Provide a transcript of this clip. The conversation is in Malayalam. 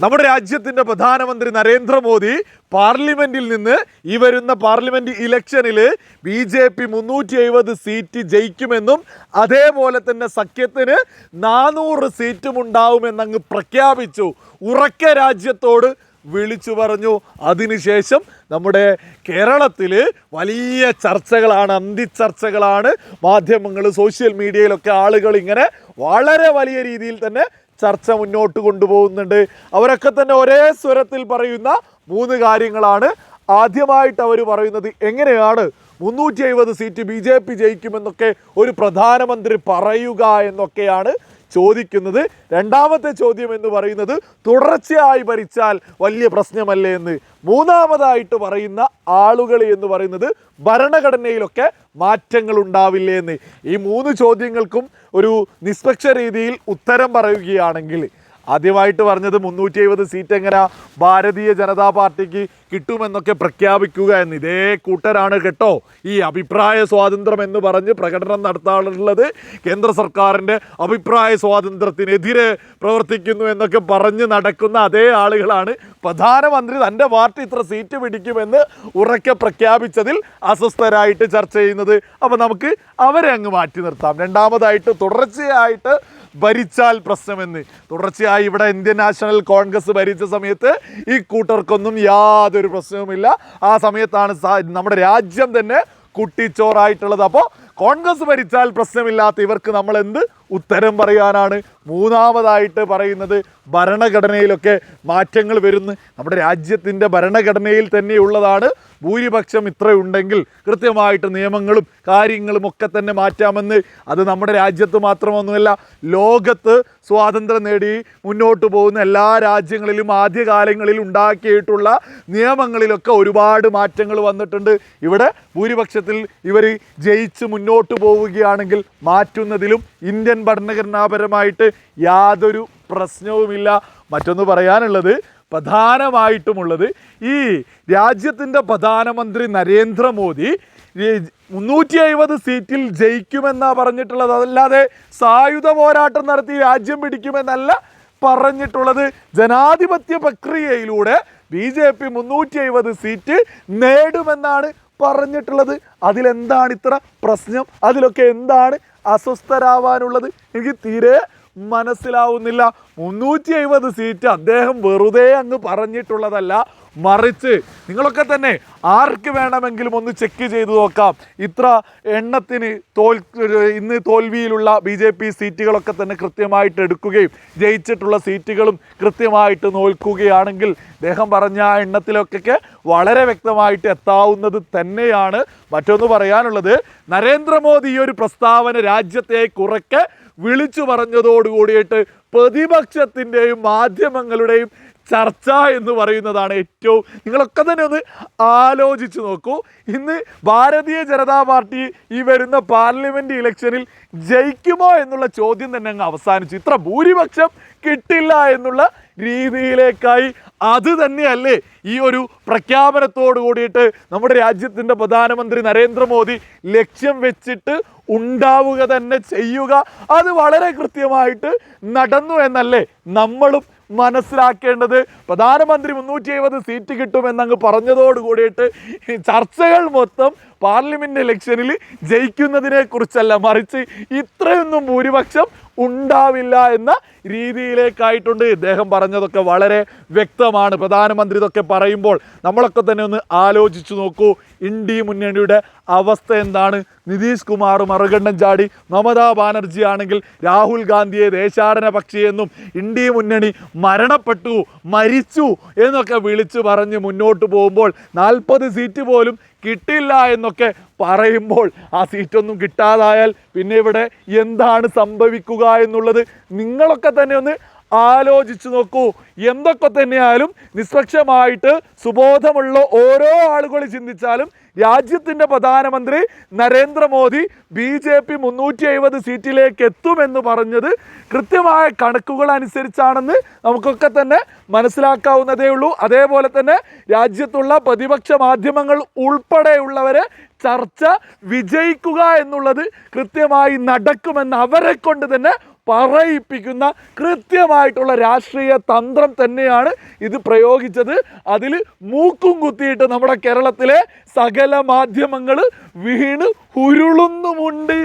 നമ്മുടെ രാജ്യത്തിന്റെ പ്രധാനമന്ത്രി നരേന്ദ്രമോദി പാർലമെന്റിൽ നിന്ന് ഈ വരുന്ന പാർലമെന്റ് ഇലക്ഷനിൽ ബി ജെ പി മുന്നൂറ്റി എഴുപത് സീറ്റ് ജയിക്കുമെന്നും അതേപോലെ തന്നെ സഖ്യത്തിന് നാനൂറ് സീറ്റും ഉണ്ടാവുമെന്നങ്ങ് പ്രഖ്യാപിച്ചു. ഉറക്ക രാജ്യത്തോട് വിളിച്ചു പറഞ്ഞു. അതിനുശേഷം നമ്മുടെ കേരളത്തിൽ വലിയ ചർച്ചകളാണ് അന്തിച്ചർച്ചകളാണ് മാധ്യമങ്ങൾ സോഷ്യൽ മീഡിയയിലൊക്കെ ആളുകൾ ഇങ്ങനെ വളരെ വലിയ രീതിയിൽ തന്നെ ചർച്ച മുന്നോട്ട് കൊണ്ടുപോകുന്നുണ്ട്. അവരൊക്കെ തന്നെ ഒരേ സ്വരത്തിൽ പറയുന്ന മൂന്ന് കാര്യങ്ങളാണ് ആദ്യമായിട്ട് അവർ പറയുന്നത് എങ്ങനെയാണ് മുന്നൂറ്റി എഴുപത് സീറ്റ് ബി ജെ പി ജയിക്കുമെന്നൊക്കെ ഒരു പ്രധാനമന്ത്രി പറയുക എന്നൊക്കെയാണ് ചോദിക്കുന്നത് രണ്ടാമത്തെ ചോദ്യം എന്ന് പറയുന്നത് തുടർച്ചയായി ഭരിച്ചാൽ വലിയ പ്രശ്നമല്ലേ എന്ന്. മൂന്നാമതായിട്ട് പറയുന്ന ആളുകൾ എന്ന് പറയുന്നത് ഭരണഘടനയിലൊക്കെ മാറ്റങ്ങൾ ഉണ്ടാവില്ലേ എന്ന്. ഈ മൂന്ന് ചോദ്യങ്ങൾക്കും ഒരു നിഷ്പക്ഷ രീതിയിൽ ഉത്തരം പറയുകയാണെങ്കിൽ ആദ്യമായിട്ട് പറഞ്ഞത് മുന്നൂറ്റി എഴുപത് സീറ്റ് എങ്ങനെ ഭാരതീയ ജനതാ പാർട്ടിക്ക് കിട്ടുമെന്നൊക്കെ പ്രഖ്യാപിക്കുക എന്ന്. ഇതേ കൂട്ടരാണ് കേട്ടോ ഈ അഭിപ്രായ സ്വാതന്ത്ര്യം എന്ന് പറഞ്ഞ് പ്രകടനം നടത്താറുള്ളത് കേന്ദ്ര സർക്കാരിന്റെ അഭിപ്രായ സ്വാതന്ത്ര്യത്തിനെതിരെ പ്രവർത്തിക്കുന്നു എന്നൊക്കെ പറഞ്ഞ് നടക്കുന്ന അതേ ആളുകളാണ്. പ്രധാനമന്ത്രി തന്റെ പാർട്ടി ഇത്ര സീറ്റ് പിടിക്കുമെന്ന് ഉറക്കെ പ്രഖ്യാപിച്ചതിൽ അസ്വസ്ഥരായിട്ട് ചർച്ച ചെയ്യുന്നത്. അപ്പോൾ നമുക്ക് അവരെ അങ്ങ് മാറ്റി നിർത്താം. രണ്ടാമതായിട്ട് തുടർച്ചയായിട്ട് ഭരിച്ചാൽ പ്രശ്നമെന്ന്. തുടർച്ചയായി ഇവിടെ ഇന്ത്യൻ നാഷണൽ കോൺഗ്രസ് ഭരിച്ച സമയത്ത് ഈ കൂട്ടർക്കൊന്നും യാതൊരു പ്രശ്നവുമില്ല. ആ സമയത്താണ് നമ്മുടെ രാജ്യം തന്നെ കുട്ടിച്ചോറായിട്ടുള്ളത്. അപ്പോൾ കോൺഗ്രസ് ഭരിച്ചാൽ പ്രശ്നമില്ലാത്ത ഇവർക്ക് നമ്മൾ എന്ത് ഉത്തരം പറയാനാണ്? മൂന്നാമതായിട്ട് പറയുന്നത് ഭരണഘടനയിലൊക്കെ മാറ്റങ്ങൾ വരുന്നു. നമ്മുടെ രാജ്യത്തിന്റെ ഭരണഘടനയിൽ തന്നെയുള്ളതാണ്. ഭൂരിപക്ഷം ഇത്രയുണ്ടെങ്കിൽ കൃത്യമായിട്ട് നിയമങ്ങളും കാര്യങ്ങളും ഒക്കെ തന്നെ മാറ്റാമെന്ന് അത് നമ്മുടെ രാജ്യത്ത് മാത്രമൊന്നുമല്ല ലോകത്ത് സ്വാതന്ത്ര്യം നേടി മുന്നോട്ട് പോകുന്ന എല്ലാ രാജ്യങ്ങളിലും ആദ്യകാലങ്ങളിൽ ഉണ്ടാക്കിയിട്ടുള്ള നിയമങ്ങളിലൊക്കെ ഒരുപാട് മാറ്റങ്ങൾ വന്നിട്ടുണ്ട്. ഇവിടെ ഭൂരിപക്ഷത്തിൽ ഇവർ ജയിച്ച് മുന്നോട്ട് പോവുകയാണെങ്കിൽ മാറ്റുന്നതിലും ഇന്ത്യൻ ഭരണഘടനാപരമായിട്ട് യാതൊരു പ്രശ്നവുമില്ല. മറ്റൊന്ന് പറയാനുള്ളത് പ്രധാനമായിട്ടുമുള്ളത് ഈ രാജ്യത്തിന്റെ പ്രധാനമന്ത്രി നരേന്ദ്രമോദി മുന്നൂറ്റി എഴുപത് സീറ്റിൽ ജയിക്കുമെന്നാ പറഞ്ഞിട്ടുള്ളത്. അതല്ലാതെ സായുധ പോരാട്ടം നടത്തി രാജ്യം പിടിക്കുമെന്നല്ല പറഞ്ഞിട്ടുള്ളത്. ജനാധിപത്യ പ്രക്രിയയിലൂടെ ബി ജെ പി മുന്നൂറ്റി എഴുപത് സീറ്റ് നേടുമെന്നാണ് പറഞ്ഞിട്ടുള്ളത്. അതിലെന്താണ് ഇത്ര പ്രശ്നം? അതിലൊക്കെ എന്താണ് അസ്വസ്ഥരാവാനുള്ളത്? എനിക്ക് തീരെ മനസ്സിലാവുന്നില്ല. മുന്നൂറ്റി എഴുപത് സീറ്റ് അദ്ദേഹം വെറുതെ അങ്ങ് പറഞ്ഞിട്ടുള്ളതല്ല. മറിച്ച് നിങ്ങളൊക്കെ തന്നെ ആർക്ക് വേണമെങ്കിലും ഒന്ന് ചെക്ക് ചെയ്ത് നോക്കാം. ഇത്ര എണ്ണത്തിന് തോൽ ഇന്ന് തോൽവിയിലുള്ള ബി ജെ പി സീറ്റുകളൊക്കെ തന്നെ കൃത്യമായിട്ട് എടുക്കുകയും ജയിച്ചിട്ടുള്ള സീറ്റുകളും കൃത്യമായിട്ട് നോൽക്കുകയാണെങ്കിൽ അദ്ദേഹം പറഞ്ഞ ആ എണ്ണത്തിലൊക്കെ വളരെ വ്യക്തമായിട്ട് എത്താവുന്നത് തന്നെയാണ്. മറ്റൊന്ന് പറയാനുള്ളത് നരേന്ദ്രമോദി ഈ ഒരു പ്രസ്താവന രാജ്യത്തെ കുറയ്ക്ക് വിളിച്ചു പറഞ്ഞതോടുകൂടിയിട്ട് പ്രതിപക്ഷത്തിന്റെയും മാധ്യമങ്ങളുടെയും ചർച്ച എന്ന് പറയുന്നതാണ് ഏറ്റവും നിങ്ങളൊക്കെ തന്നെ ഒന്ന് ആലോചിച്ച് നോക്കൂ. ഇന്ന് ഭാരതീയ ജനതാ പാർട്ടി ഈ വരുന്ന പാർലമെന്റ് ഇലക്ഷനിൽ ജയിക്കുമോ എന്നുള്ള ചോദ്യം തന്നെ അങ്ങ് അവസാനിച്ചു. ഇത്ര ഭൂരിപക്ഷം കിട്ടില്ല എന്നുള്ള രീതിയിലേക്കായി. അത് തന്നെയല്ലേ ഈ ഒരു പ്രഖ്യാപനത്തോട് കൂടിയിട്ട് നമ്മുടെ രാജ്യത്തിന്റെ പ്രധാനമന്ത്രി നരേന്ദ്രമോദി ലക്ഷ്യം വെച്ചിട്ട് ഉണ്ടാവുക തന്നെ ചെയ്യുക. അത് വളരെ കൃത്യമായിട്ട് നടന്നു എന്നല്ലേ നമ്മളും മനസ്സിലാക്കേണ്ടത് പ്രധാനമന്ത്രി മുന്നൂറ്റി എഴുപത് സീറ്റ് കിട്ടുമെന്നങ്ങ് പറഞ്ഞതോട് കൂടിയിട്ട് ചർച്ചകൾ മൊത്തം പാർലമെന്റ് ഇലക്ഷനിൽ ജയിക്കുന്നതിനെ കുറിച്ചല്ല മറിച്ച് ഇത്രയൊന്നും ഭൂരിപക്ഷം ഉണ്ടാവില്ല എന്ന രീതിയിലേക്കായിട്ടുണ്ട്. ഇദ്ദേഹം പറഞ്ഞതൊക്കെ വളരെ വ്യക്തമാണ്. പ്രധാനമന്ത്രി ഇതൊക്കെ പറയുമ്പോൾ നമ്മളൊക്കെ തന്നെ ഒന്ന് ആലോചിച്ചു നോക്കൂ. ഇന്ത്യ മുന്നണിയുടെ അവസ്ഥ എന്താണ്? നിതീഷ് കുമാർ മറുകണ്ഠം ചാടി മമതാ ബാനർജി ആണെങ്കിൽ രാഹുൽ ഗാന്ധിയെ ദേശാടന പക്ഷിയെന്നും ഇന്ത്യ മുന്നണി മരണപ്പെട്ടു മരിച്ചു എന്നൊക്കെ വിളിച്ചു പറഞ്ഞ് മുന്നോട്ട് പോകുമ്പോൾ നാൽപ്പത് സീറ്റ് പോലും കിട്ടില്ല എന്നൊക്കെ പറയുമ്പോൾ ആ സീറ്റൊന്നും കിട്ടാതായാൽ പിന്നെ ഇവിടെ എന്താണ് സംഭവിക്കുക എന്നുള്ളത് നിങ്ങളൊക്കെ തന്നെ ഒന്ന് ആലോചിച്ചു നോക്കൂ. എന്തൊക്കെ തന്നെയായാലും നിഷ്പക്ഷമായിട്ട് സുബോധമുള്ള ഓരോ ആളുകൾ ചിന്തിച്ചാലും രാജ്യത്തിന്റെ പ്രധാനമന്ത്രി നരേന്ദ്രമോദി ബി ജെ പി മുന്നൂറ്റി എഴുപത് സീറ്റിലേക്ക് എത്തുമെന്ന് പറഞ്ഞത് കൃത്യമായ കണക്കുകൾ അനുസരിച്ചാണെന്ന് നമുക്കൊക്കെ തന്നെ മനസ്സിലാക്കാവുന്നതേ ഉള്ളൂ. അതേപോലെ തന്നെ രാജ്യത്തുള്ള പ്രതിപക്ഷ മാധ്യമങ്ങൾ ഉൾപ്പെടെയുള്ളവരെ ചർച്ച വിജയിക്കുക എന്നുള്ളത് കൃത്യമായി നടക്കുമെന്ന് അവരെ കൊണ്ട് തന്നെ പറയിപ്പിക്കുന്ന കൃത്യമായിട്ടുള്ള രാഷ്ട്രീയ തന്ത്രം തന്നെയാണ് ഇത് പ്രയോഗിച്ചത്. അതിൽ മൂക്കും കുത്തിയിട്ട് നമ്മുടെ കേരളത്തിലെ സകല മാധ്യമങ്ങൾ വീണ് ഉരുളുന്നുമുണ്ട്.